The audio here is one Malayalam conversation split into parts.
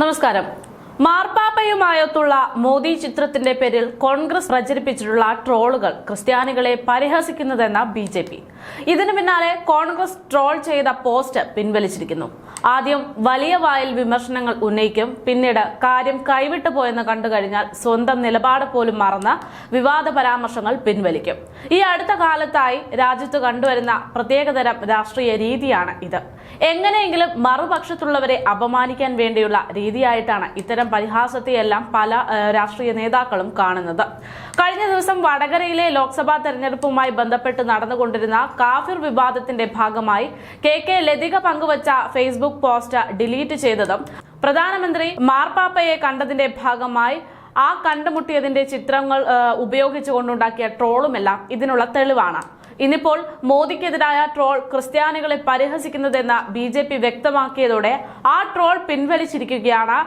നമസ്കാരം. മാർപ്പാപ്പയുമായൊത്തുള്ള മോദി ചിത്രത്തിന്റെ പേരിൽ കോൺഗ്രസ് പ്രചരിപ്പിച്ചിട്ടുള്ള ട്രോളുകൾ ക്രിസ്ത്യാനികളെ പരിഹസിക്കുന്നതെന്ന ബി ജെ പി. ഇതിനു പിന്നാലെ കോൺഗ്രസ് ട്രോൾ ചെയ്ത പോസ്റ്റ് പിൻവലിച്ചിരിക്കുന്നു. ആദ്യം വലിയ വായിൽ വിമർശനങ്ങൾ ഉന്നയിക്കും പിന്നീട് കാര്യം കൈവിട്ടു പോയെന്ന് കണ്ടു കഴിഞ്ഞാൽ സ്വന്തം നിലപാട് പോലും മറന്ന് വിവാദ പരാമർശങ്ങൾ പിൻവലിക്കും. ഈ അടുത്ത കാലത്തായി രാജ്യത്ത് കണ്ടുവരുന്ന പ്രത്യേകതരം രാഷ്ട്രീയ രീതിയാണ് ഇത്. എങ്ങനെയെങ്കിലും മറുപക്ഷത്തുള്ളവരെ അപമാനിക്കാൻ വേണ്ടിയുള്ള രീതിയായിട്ടാണ് ഇത്തരം പരിഹാസത്തെയെല്ലാം പല രാഷ്ട്രീയ നേതാക്കളും കാണുന്നത്. കഴിഞ്ഞ ദിവസം വടകരയിലെ ലോക്സഭാ തെരഞ്ഞെടുപ്പുമായി ബന്ധപ്പെട്ട് നടന്നുകൊണ്ടിരുന്ന കാഫിർ വിവാദത്തിന്റെ ഭാഗമായി കെ കെ ലതിക പങ്കുവച്ച ഫേസ്ബുക്ക് പോസ്റ്റ് ഡിലീറ്റ് ചെയ്തതും പ്രധാനമന്ത്രി മാർപ്പാപ്പയെ കണ്ടതിന്റെ ഭാഗമായി ആ കണ്ടുമുട്ടിയതിന്റെ ചിത്രങ്ങൾ ഉപയോഗിച്ചുകൊണ്ടുണ്ടാക്കിയ ട്രോളുമെല്ലാം ഇതിനുള്ള തെളിവാണ്. ഇന്നിപ്പോൾ മോദിക്കെതിരായ ട്രോൾ ക്രിസ്ത്യാനികളെ പരിഹസിക്കുന്നതെന്ന് ബി ജെ പി വ്യക്തമാക്കിയതോടെ ആ ട്രോൾ പിൻവലിച്ചിരിക്കുകയാണ്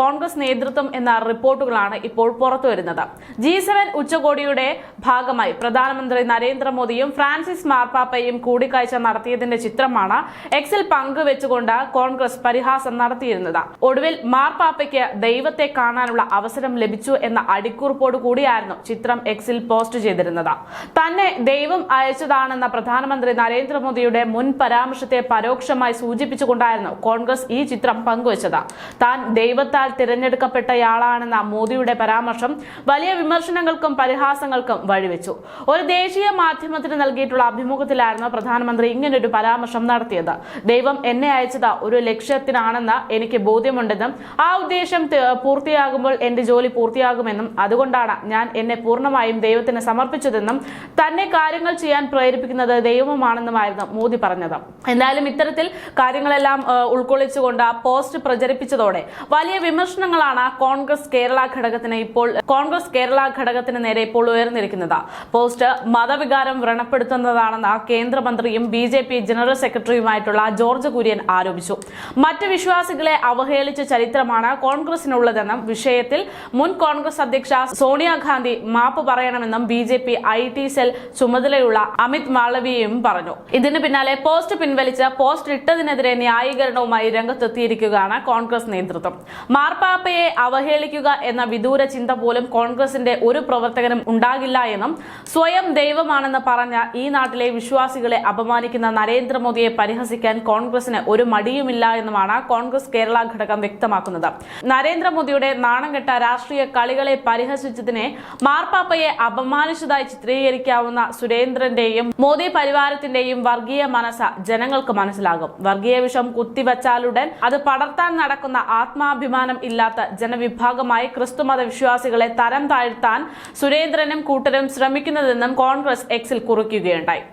കോൺഗ്രസ് നേതൃത്വം എന്ന റിപ്പോർട്ടുകളാണ് ഇപ്പോൾ പുറത്തുവരുന്നത് ജി സെവൻ ഉച്ചകോടിയുടെ ഭാഗമായി പ്രധാനമന്ത്രി നരേന്ദ്രമോദിയും ഫ്രാൻസിസ് മാർപ്പാപ്പയും കൂടിക്കാഴ്ച നടത്തിയതിന്റെ ചിത്രമാണ് എക്സിൽ പങ്കുവെച്ചുകൊണ്ട് കോൺഗ്രസ് പരിഹാസം നടത്തിയിരുന്നത്. ഒടുവിൽ മാർപ്പാപ്പയ്ക്ക് ദൈവത്തെ കാണാനുള്ള അവസരം ലഭിച്ചു എന്ന അടിക്കുറിപ്പോട് കൂടിയായിരുന്നു ചിത്രം എക്സിൽ പോസ്റ്റ് ചെയ്തിരുന്നത്. തന്നെ ദൈവം അയച്ചതാണെന്ന പ്രധാനമന്ത്രി നരേന്ദ്രമോദിയുടെ മുൻ പരാമർശത്തെ പരോക്ഷമായി സൂചിപ്പിച്ചുകൊണ്ടായിരുന്നു കോൺഗ്രസ് ഈ ചിത്രം പങ്കുവച്ചത്. താൻ ദൈവത്താൽ തിരഞ്ഞെടുക്കപ്പെട്ടയാളാണെന്ന മോദിയുടെ പരാമർശം വലിയ വിമർശനങ്ങൾക്കും പരിഹാസങ്ങൾക്കും വഴിവെച്ചു. ഒരു ദേശീയ മാധ്യമത്തിന് നൽകിയിട്ടുള്ള അഭിമുഖത്തിലായിരുന്നു പ്രധാനമന്ത്രി ഇങ്ങനൊരു പരാമർശം നടത്തിയത്. ദൈവം എന്നെ അയച്ചത് ഒരു ലക്ഷ്യത്തിനാണെന്ന് എനിക്ക് ബോധ്യമുണ്ടെന്നും ആ ഉദ്ദേശം പൂർത്തിയാകുമ്പോൾ എന്റെ ജോലി പൂർത്തിയാകുമെന്നും അതുകൊണ്ടാണ് ഞാൻ എന്നെ പൂർണമായും ദൈവത്തിന് സമർപ്പിച്ചതെന്നും തന്നെ കാര്യങ്ങൾ ചെയ്യാൻ പ്രേരിപ്പിക്കുന്നത് ദൈവമാണെന്നുമായിരുന്നു മോദി പറഞ്ഞത്. എന്തായാലും ഇത്തരത്തിൽ കാര്യങ്ങളെല്ലാം ഉൾക്കൊള്ളിച്ചുകൊണ്ട് പോസ്റ്റ് പ്രചരിപ്പിച്ചതോടെ വലിയ വിമർശനങ്ങളാണ് കോൺഗ്രസ് കേരള ഘടകത്തിന് ഇപ്പോൾ കോൺഗ്രസ് കേരള ഘടകത്തിന് നേരെ ഇപ്പോൾ ഉയർന്നിരിക്കുന്നത്. പോസ്റ്റ് മതവികാരം വ്രണപ്പെടുത്തുന്നതാണെന്ന് കേന്ദ്രമന്ത്രിയും ബി ജെ പി ജനറൽ സെക്രട്ടറിയുമായിട്ടുള്ള ജോർജ് കുര്യൻ ആരോപിച്ചു. മറ്റ് വിശ്വാസികളെ അവഹേളിച്ച ചരിത്രമാണ് കോൺഗ്രസിനുള്ളതെന്നും വിഷയത്തിൽ മുൻ കോൺഗ്രസ് അധ്യക്ഷ സോണിയാഗാന്ധി മാപ്പ് പറയണമെന്നും B J P I T cell ചുമതലയുള്ള അമിത് മാളവിയയും പറഞ്ഞു. ഇതിന് പിന്നാലെ പോസ്റ്റ് പിൻവലിച്ച പോസ്റ്റ് ഇട്ടതിനെതിരെ ന്യായീകരണവുമായി രംഗത്തെത്തിയിരിക്കുകയാണ് കോൺഗ്രസ് നേതൃത്വം. മാർപ്പാപ്പയെ അവഹേളിക്കുക എന്ന വിദൂര ചിന്ത പോലും കോൺഗ്രസിന്റെ ഒരു പ്രവർത്തകനും ഉണ്ടാകില്ല എന്നും സ്വയം ദൈവമാണെന്ന് പറഞ്ഞ ഈ നാട്ടിലെ വിശ്വാസികളെ അപമാനിക്കുന്ന നരേന്ദ്രമോദിയെ പരിഹസിക്കാൻ കോൺഗ്രസിന് ഒരു മടിയുമില്ല എന്നുമാണ് കോൺഗ്രസ് കേരള ഘടകം വ്യക്തമാക്കുന്നത്. നരേന്ദ്രമോദിയുടെ നാണംകെട്ട രാഷ്ട്രീയ കളികളെ പരിഹസിച്ചതിനെ മാർപ്പാപ്പയെ അപമാനിച്ചതായി ചിത്രീകരിക്കാവുന്ന സുരേന്ദ്രന്റെയും മോദി പരിവാരത്തിന്റെയും വർഗീയ മനസ്സ ജനങ്ങൾക്ക് മനസ്സിലാകും. വർഗീയ വിഷം കുത്തിവച്ചാലുടൻ അത് പടർത്താൻ നടക്കുന്ന ആത്മാഭിമാനം ഇല്ലാത്ത ജനവിഭാഗമായി ക്രിസ്തുമത വിശ്വാസികളെ തരം താഴ്ത്താൻ സുരേന്ദ്രനും കൂട്ടരും ശ്രമിക്കുന്നതെന്നും കോൺഗ്രസ് എക്സിൽ കുറിക്കുകയുണ്ടായി.